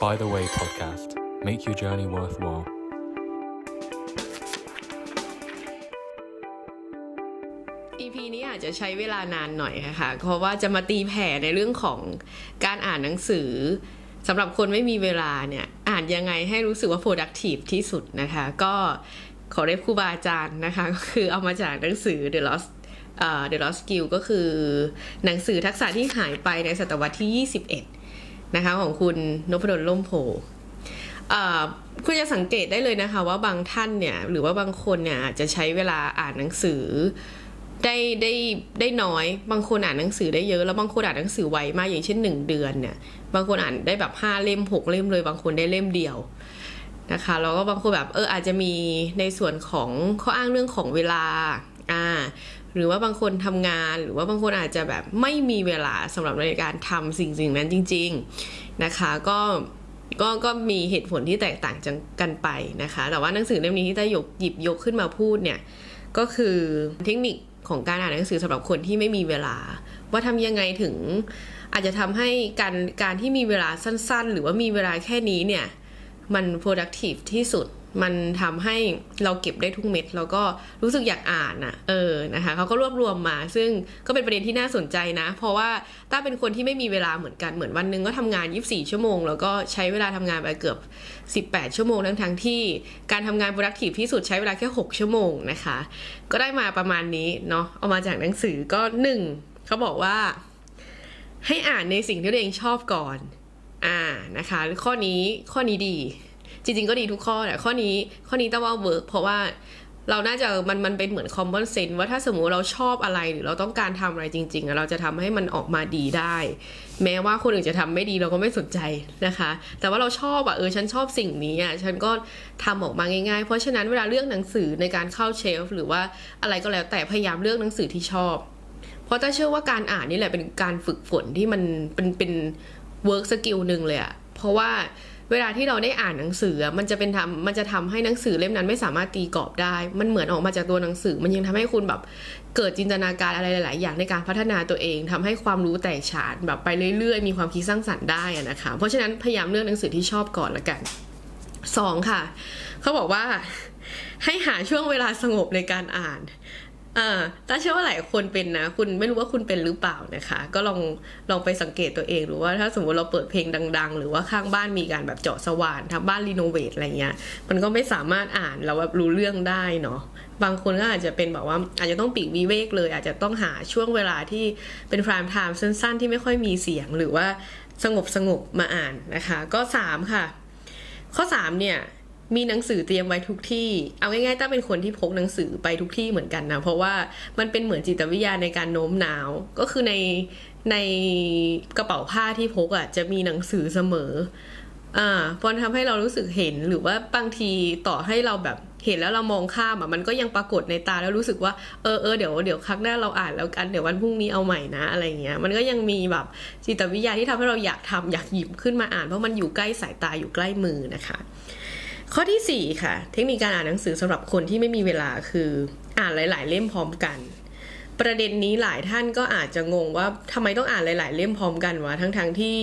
By the Way podcast. Make your journey worthwhile. EP นี้อาจจะใช้เวลานานหน่อยนะคะเพราะว่าจะมาตีแผ่ในเรื่องของการอ่านหนังสือสำหรับคนไม่มีเวลาเนี่ย อ่านยังไงให้รู้สึกว่า productive ที่สุดนะคะ ก็ขอเรียกครูบาอาจารย์นะคะ ก็คือเอามาจากหนังสือ The Lost เอ่อ The Lost Skill ก็คือหนังสือทักษะที่หายไปในศตวรรษที่ 21 นะคะของคุณนพดลล่มโพคุณจะสังเกตได้เลยนะคะว่าบางท่านเนี่ยหรือว่าบางคนเนี่ยอาจจะใช้เวลาอ่านหนังสือได้ได้ได้น้อย บางคนอ่านหนังสือได้เยอะแล้วบางคนอ่านหนังสือไวมากอย่างเช่นหนึ่งเดือนเนี่ยบางคนอ่านได้แบบห้าเล่มหกเล่มเลย บางคนได้เล่มเดียวนะคะแล้วก็บางคนแบบเอออาจจะมีในส่วนของข้ออ้างเรื่องของเวลาอ่า หรือว่าบางคนทำงาน หรือว่าบางคนอาจจะแบบไม่มีเวลาสำหรับในการทำสิ่งสิ่งนั้นจริง ๆนะคะก็ก็ก็มีเหตุผลที่แตกต่างกันไปนะคะ แต่ว่าหนังสือเล่มนี้ที่ได้ยกหยิบยกขึ้นมาพูดเนี่ยก็คือเทคนิคของการอ่านหนังสือสำหรับคนที่ไม่มีเวลา ว่าทำยังไงถึงอาจจะทำให้การการที่มีเวลาสั้นๆ หรือว่ามีเวลาแค่นี้เนี่ยมัน productive ที่สุด มันทำให้เราเก็บได้ทุกเม็ดแล้วก็รู้สึกอยากอ่านน่ะ เออนะคะเขาก็รวบรวมมา ซึ่งก็เป็นประเด็นที่น่าสนใจนะ เพราะว่าต้าเป็นคนที่ไม่มีเวลาเหมือนกันเหมือนวันหนึงก็ทำงาน 24 ชั่วโมง แล้วก็ใช้เวลาทำงานไปเกือบ 18 ชั่วโมงทั้งทั้งที่การทำงาน productive ที่สุดใช้เวลาแค่ 6 ชั่วโมงนะคะ ก็ได้มาประมาณนี้เนาะเอามาจากหนังสือก็หนึ่งเขาบอกว่า ให้อ่านในสิ่งที่ตัวเองชอบก่อน อ่านะคะ ข้อนี้ข้อนี้ดี จริง ๆ ก็ดีทุกข้อแหละข้อนี้ข้อนี้ต้องว่าเวิร์กเพราะว่าเราน่าจะมันมันเป็นเหมือน common sense ว่าถ้าสมมุติเราชอบอะไรหรือเราต้องการทำอะไรจริงๆเราจะทำให้มันออกมาดีได้ แม้ว่าคนอื่นจะทำไม่ดีเราก็ไม่สนใจนะคะ แต่ว่าเราชอบอะเออฉันชอบสิ่งนี้อะฉันก็ทำออกมาง่ายๆ เพราะฉะนั้นเวลาเลือกหนังสือในการเข้าเชลฟ์หรือว่าอะไรก็แล้วแต่พยายามเลือกหนังสือที่ชอบ เพราะถ้าเชื่อว่าการอ่านนี่แหละเป็นการฝึกฝนที่มันเป็นเป็นเวิร์กสกิลหนึ่งเลยอะเพราะว่า เวลาที่เราได้อ่านหนังสือมันจะเป็นทำมันจะทำให้หนังสือเล่มนั้นไม่สามารถตีกรอบได้ มันเหมือนออกมาจากตัวหนังสือ มันยังทำให้คุณแบบเกิดจินตนาการอะไรหลาย ๆ อย่างในการพัฒนาตัวเองทำให้ความรู้แตกฉานแบบไปเรื่อย ๆ มีความคิดสร้างสรรค์ได้นะคะ เพราะฉะนั้นพยายามเลือกหนังสือที่ชอบก่อนละกันสองค่ะ เขาบอกว่าให้หาช่วงเวลาสงบในการอ่าน อ่าตาเชื่อว่าหลายคนเป็นนะ คุณไม่รู้ว่าคุณเป็นหรือเปล่านะคะ ก็ลองลองไปสังเกตตัวเองหรือว่าถ้าสมมติเราเปิดเพลงดัง ๆ หรือว่าข้างบ้านมีการแบบเจาะสว่านทำบ้านรีโนเวทอะไรเงี้ย มันก็ไม่สามารถอ่านแล้วแบบรู้เรื่องได้เนาะ บางคนก็อาจจะเป็นแบบว่าอาจจะต้องปีกวิเวกเลย อาจจะต้องหาช่วงเวลาที่เป็นพรามไทม์สั้น ๆ ที่ไม่ค่อยมีเสียงหรือว่าสงบสงบๆมาอ่านนะคะ ก็สามค่ะ ข้อสามเนี่ย มีหนังสือเตรียมไว้ทุกที่ เอาง่ายๆต้าเป็นคนที่พกหนังสือไปทุกที่เหมือนกันนะ เพราะว่ามันเป็นเหมือนจิตวิทยาในการโน้มน้าว ก็คือในในกระเป๋าผ้าที่พกอะจะมีหนังสือเสมอ อ่าพราะทำให้เรารู้สึกเห็นหรือว่าบางทีต่อให้เราแบบเห็นแล้วเรามองข้ามอะมันก็ยังปรากฏในตาแล้วรู้สึกว่าเออเออเดี๋ยวเดี๋ยวครั้งหน้าเราอ่านแล้วกันเดี๋ยววันพรุ่งนี้เอาใหม่นะอะไรเงี้ยมันก็ยังมีแบบจิตวิทยาที่ทำให้เราอยากทำอยากหยิบขึ้นมาอ่านเพราะมันอยู่ใกล้สายตาอยู่ใกล้มือนะคะ ข้อที่ 4 ค่ะ เทคนิคการอ่านหนังสือสำหรับคนที่ไม่มีเวลาคืออ่านหลาย ๆ เล่มพร้อมกัน ประเด็นนี้หลายท่านก็อาจจะงงว่าทำไมต้องอ่านหลาย ๆ เล่มพร้อมกันวะทั้งๆทที่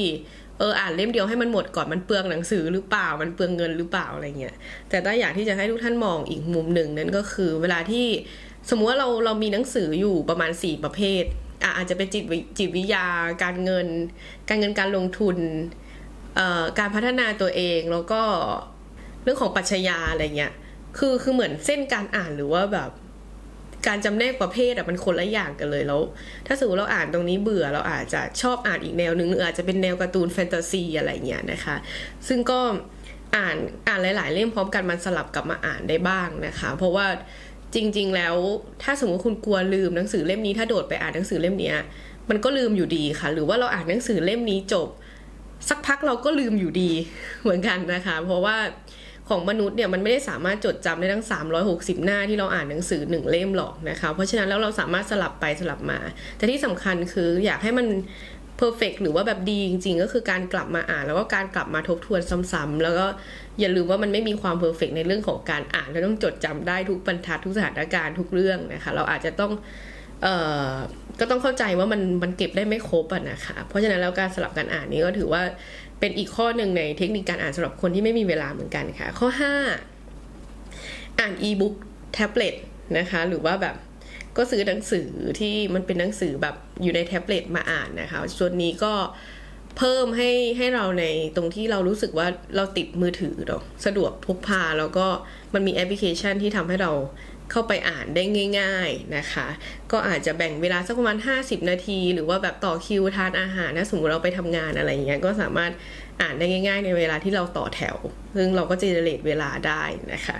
เอออ่านเล่มเดียวให้มันหมดก่อนมันเปลืองหนังสือหรือเปล่ามันเปลืองเงินหรือเปล่าอะไรเงี้ยแต่ต้าอยากที่จะให้ทุกท่านมองอีกมุมหนึ่งนั่นก็คือเวลาที่สมมุติว่าเราเรามีหนังสืออยู่ประมาณ 4 ประเภทอะอาจจะเป็นจิตวิจิตวิทยา การเงิน การเงินการลงทุนการพัฒนาตัวเองแล้วก็ รื่องของปัชญาอะไรเงี้ย คือคือเหมือนเส้นการอ่านหรือว่าแบบ การจำแนกประเภทอะมันคนละอย่างกันเลยแล้ว ถ้าสมมติเราอ่านตรงนี้เบื่อเราอาจจะชอบอ่านอีกแนวหนึ่งหรืออาจจะเป็นแนวการ์ตูนแฟนตาซีอะไรเงี้ยนะคะ ซึ่งก็อ่านอ่านหลาย ๆ เล่มพร้อมกันมันสลับกลับมาอ่านได้บ้างนะคะ เพราะว่าจริง ๆ แล้วถ้าสมมติคุณกลัวลืมหนังสือเล่มนี้ถ้าโดดไปอ่านหนังสือเล่มเนี้ยมันก็ลืมอยู่ดีค่ะ หรือว่าเราอ่านหนังสือเล่มนี้จบ สักพักเราก็ลืมอยู่ดีเหมือนกันนะคะ เพราะว่า ของมนุษย์เนี่ยมันไม่ได้สามารถจดจำได้ทั้ง 360 หน้าที่เราอ่านหนังสือหนึ่งเล่มหรอกนะคะเพราะฉะนั้นแล้วเราสามารถสลับไปสลับมา แต่ที่สำคัญคืออยากให้มันเพอร์เฟกหรือว่าแบบดีจริงๆ ก็คือการกลับมาอ่าน แล้วก็การกลับมาทบทวนซ้ำๆแล้วก็อย่าลืมว่ามันไม่มีความเพอร์เฟกในเรื่องของการอ่านเราต้องจดจำได้ทุกบรรทัดทุกสถานการณ์ทุกเรื่องนะคะ เราอาจจะต้องเอ่อ ก็ต้องเข้าใจว่ามันมันเก็บได้ไม่ครบอะนะคะ เพราะฉะนั้นแล้วการสลับการอ่านนี้ก็ถือว่าเป็นอีกข้อหนึ่งในเทคนิคการอ่านสำหรับคนที่ไม่มีเวลาเหมือนกันค่ะ ข้อ 5 อ่านอีบุ๊กแท็บเล็ตนะคะหรือว่าแบบก็ซื้อหนังสือที่มันเป็นหนังสือแบบอยู่ในแท็บเล็ตมาอ่านนะคะส่วนนี้ก็เพิ่มให้ให้เราในตรงที่เรารู้สึกว่าเราติดมือถือเนาะสะดวกพกพาแล้วก็มันมีแอปพลิเคชันที่ทำให้เรา เข้าไปอ่านได้ง่าย ๆนะคะ ก็อาจจะแบ่งเวลาสักประมาณ 50 นาที หรือว่าแบบต่อคิวทานอาหารนะสมมติเราไปทำงานอะไรอย่างเงี้ยก็สามารถอ่านได้ง่าย ๆ ในเวลาที่เราต่อแถว ซึ่งเราก็จะเจเนเรตเวลาได้นะคะ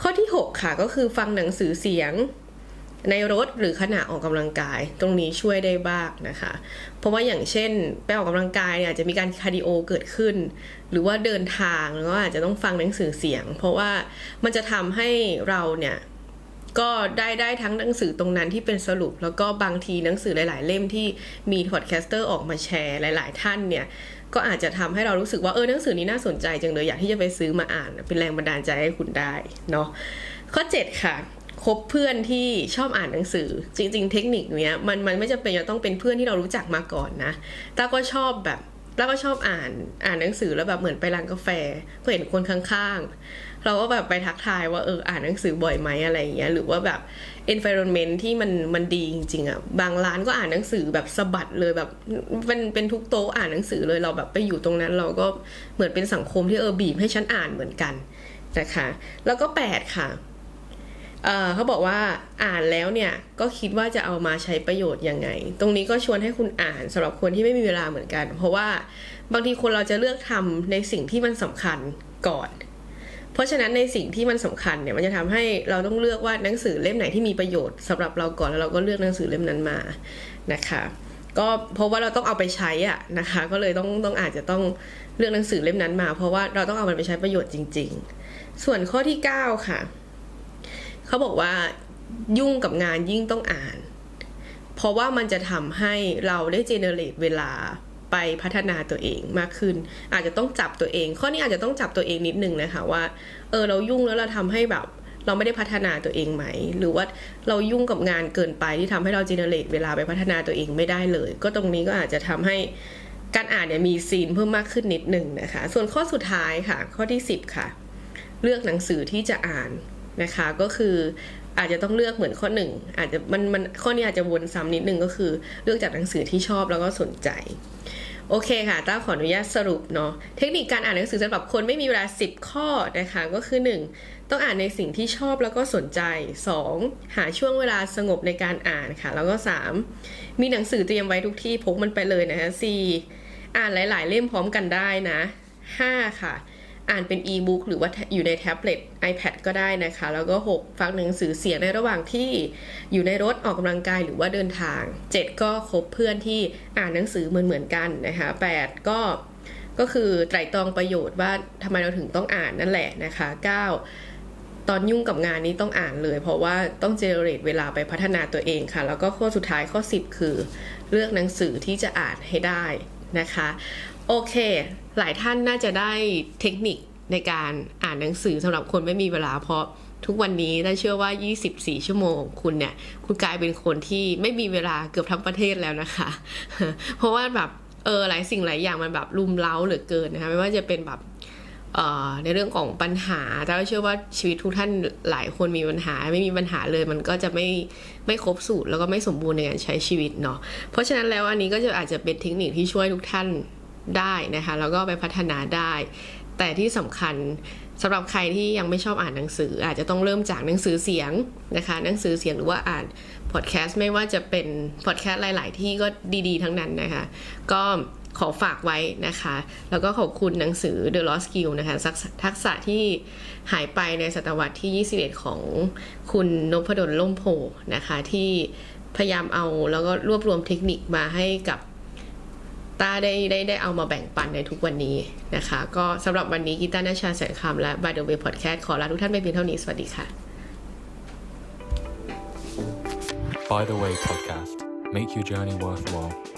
ข้อที่ 6 ค่ะก็คือฟังหนังสือเสียงในรถหรือขณะออกกำลังกายตรงนี้ช่วยได้บ้างนะคะ เพราะว่าอย่างเช่นไปออกกำลังกายเนี่ยอาจจะมีการคาร์ดิโอเกิดขึ้น หรือว่าเดินทางแล้วก็อาจจะต้องฟังหนังสือเสียง เพราะว่ามันจะทำให้เราเนี่ย ก็ได้ได้ทั้งหนังสือตรงนั้นที่เป็นสรุป แล้วก็บางทีหนังสือหลาย ๆ เล่มที่มีพอดแคสเตอร์ออกมาแชร์หลาย ๆ ท่านเนี่ยก็อาจจะทำให้เรารู้สึกว่าเออหนังสือนี้น่าสนใจจังเลยอยากที่จะไปซื้อมาอ่าน เป็นแรงบันดาลใจให้คุณได้เนาะข้อ 7 ค่ะคบเพื่อนที่ชอบอ่านหนังสือ จริง ๆ เทคนิคเนี้ยมันมันไม่จำเป็นจะต้องเป็นเพื่อนที่เรารู้จักมาก่อนนะต้าก็ชอบแบบ ต้าก็ชอบอ่านอ่านหนังสือแล้วแบบเหมือนไปร้านกาแฟก็เห็นคนข้างๆ เราก็แบบไปทักทายว่าเอออ่านหนังสือบ่อยไหมอะไรอย่างเงี้ยหรือว่าแบบ environment ที่มันมันดีจริงๆอะบางร้านก็อ่านหนังสือแบบสะบัดเลยแบบเป็นเป็นทุกโต๊ะอ่านหนังสือเลยเราแบบไปอยู่ตรงนั้น เราก็เหมือนเป็นสังคมที่เออบีบให้ฉันอ่านเหมือนกันนะคะ แล้วก็ 8 ค่ะ เขาบอกว่าอ่านแล้วเนี่ยก็คิดว่าจะเอามาใช้ประโยชน์ยังไง ตรงนี้ก็ชวนให้คุณอ่านสำหรับคนที่ไม่มีเวลาเหมือนกัน เพราะว่าบางทีคนเราจะเลือกทำในสิ่งที่มันสำคัญก่อน เพราะฉะนั้นในสิ่งที่มันสำคัญเนี่ยมันจะทำให้เราต้องเลือกว่าหนังสือเล่มไหนที่มีประโยชน์สำหรับเราก่อนแล้วเราก็เลือกหนังสือเล่มนั้นมานะคะก็เพราะว่าเราต้องเอาไปใช้อะนะคะ ก็เลยต้องต้องอาจจะต้องเลือกหนังสือเล่มนั้นมา เพราะว่าเราต้องเอามันไปใช้ประโยชน์จริง ๆ ส่วนข้อที่ 9 ค่ะ เขาบอกว่ายุ่งกับงานยิ่งต้องอ่าน เพราะว่ามันจะทำให้เราได้เจเนเรตเวลาไปพัฒนาตัวเองมากขึ้น อาจจะต้องจับตัวเอง ข้อนี้อาจจะต้องจับตัวเองนิดนึงนะคะว่า เออเรายุ่งแล้วเราทำให้แบบเราไม่ได้พัฒนาตัวเองไหม หรือว่าเรายุ่งกับงานเกินไปที่ทำให้เราเจเนเรตเวลาไปพัฒนาตัวเองไม่ได้เลย ก็ตรงนี้ก็อาจจะทำให้การอ่านเนี่ยมีซีนเพิ่มมากขึ้นนิดนึงนะคะ ส่วนข้อสุดท้ายค่ะ ข้อที่ 10 ค่ะ เลือกหนังสือที่จะอ่าน นะคะก็คืออาจจะต้องเลือกเหมือนข้อหนึ่งอาจจะมันมันข้อนี้อาจจะวนซ้ำนิดนึงก็คือเลือกจากหนังสือที่ชอบแล้วก็สนใจ โอเคค่ะต้าขออนุญาตสรุปเนาะเทคนิคการอ่านหนังสือสำหรับคนไม่มีเวลา 10 ข้อนะคะก็คือ 1 ต้องอ่านในสิ่งที่ชอบแล้วก็สนใจ 2. หาช่วงเวลาสงบในการอ่านค่ะ แล้วก็ 3. มีหนังสือเตรียมไว้ทุกที่พกมันไปเลยนะคะ 4. อ่านหลาย ๆ เล่มพร้อมกันได้นะ 5. ค่ะ อ่านเป็นอีบุ๊กหรือว่าอยู่ในแท็บเล็ต iPad ก็ได้นะคะ แล้วก็ 6 ฟังหนังสือเสียงในระหว่างที่อยู่ในรถออกกำลังกายหรือว่าเดินทาง 7 ก็คบเพื่อนที่อ่านหนังสือเหมือนเหมือนกันนะคะ8ก็ก็คือไตรตรองประโยชน์ว่าทำไมเราถึงต้องอ่านนั่นแหละนะคะ 9 ตอนยุ่งกับงานนี้ต้องอ่านเลย เพราะว่าต้องเจเนเรตเวลาไปพัฒนาตัวเองค่ะ แล้วก็ข้อสุดท้ายข้อ 10 คือ เลือกหนังสือที่จะอ่านให้ได้นะคะ โอเค หลายท่านน่าจะได้เทคนิคในการอ่านหนังสือสำหรับคนไม่มีเวลาเพราะทุกวันนี้น่าเชื่อว่า 24 ชั่วโมงคุณเนี่ย คุณกลายเป็นคนที่ไม่มีเวลาเกือบทั้งประเทศแล้วนะคะ เพราะว่าแบบเออหลายสิ่งหลายอย่างมันแบบลุมเล้าเหลือเกินนะคะไม่ว่าจะเป็นแบบเอ่อในเรื่องของปัญหา แต่เราเชื่อว่าชีวิตทุกท่านหลายคนมีปัญหา ไม่มีปัญหาเลย มันก็จะไม่ไม่ครบสูตรแล้วก็ไม่สมบูรณ์ในการใช้ชีวิตเนาะ เพราะฉะนั้นแล้วอันนี้ก็จะอาจจะเป็นเทคนิคที่ช่วยทุกท่าน ได้นะคะ แล้วก็ไปพัฒนาได้ แต่ที่สำคัญสำหรับใครที่ยังไม่ชอบอ่านหนังสือ อาจจะต้องเริ่มจากหนังสือเสียงนะคะหนังสือเสียงหรือว่าอ่านพอดแคสต์ไม่ว่าจะเป็นพอดแคสต์หลาย ๆ ที่ก็ดีๆ ทั้งนั้นนะคะ ก็ขอฝากไว้นะคะ แล้วก็ขอบคุณหนังสือ The Lost Skill นะคะทักษะทักษะที่หายไปในศตวรรษที่ 21 ของคุณนพดลล่มโพนะคะ ที่พยายามเอาแล้วก็รวบรวมเทคนิคมาให้กับ ต้าได้ได้ได้เอามาแบ่งปันในทุกวันนี้นะคะ ก็สำหรับวันนี้กีตาร์นาชาแสงคำและ By the Way Podcast ขอลาทุกท่านไปเพียงเท่านี้ สวัสดีค่ะ By the Way podcast. Make your journey worthwhile.